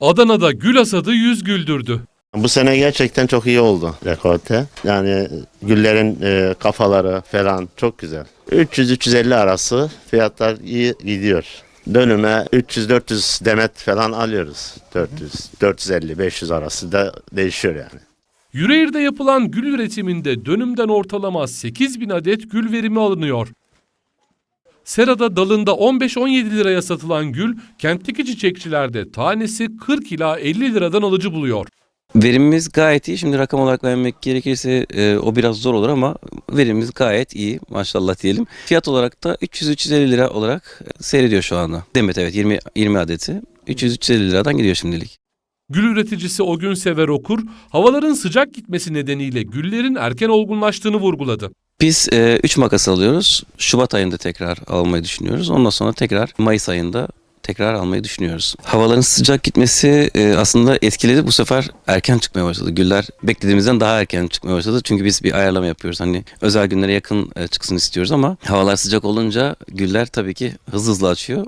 Adana'da gül hasadı yüz güldürdü. Bu sene gerçekten çok iyi oldu rekolte. Yani güllerin e, kafaları falan çok güzel. 300-350 arası fiyatlar iyi gidiyor. Dönüme 300-400 demet falan alıyoruz. 400, 450-500 arası da değişiyor yani. Yüreğir'de yapılan gül üretiminde dönümden ortalama 8 bin adet gül verimi alınıyor. Serada dalında 15-17 liraya satılan gül, kentteki çiçekçilerde tanesi 40 ila 50 liradan alıcı buluyor. Verimimiz gayet iyi. Şimdi rakam olarak vermek gerekirse e, o biraz zor olur ama verimimiz gayet iyi maşallah diyelim. Fiyat olarak da 300-350 lira olarak e, seyrediyor şu anda. Demet evet 20, 20 adeti 300-350 liradan gidiyor şimdilik. Gül üreticisi o gün Sever Okur, havaların sıcak gitmesi nedeniyle güllerin erken olgunlaştığını vurguladı. Biz 3 e, üç makas alıyoruz. Şubat ayında tekrar almayı düşünüyoruz. Ondan sonra tekrar Mayıs ayında tekrar almayı düşünüyoruz. Havaların sıcak gitmesi e, aslında etkiledi. Bu sefer erken çıkmaya başladı. Güller beklediğimizden daha erken çıkmaya başladı. Çünkü biz bir ayarlama yapıyoruz. Hani özel günlere yakın e, çıksın istiyoruz ama havalar sıcak olunca güller tabii ki hızlı hızlı açıyor.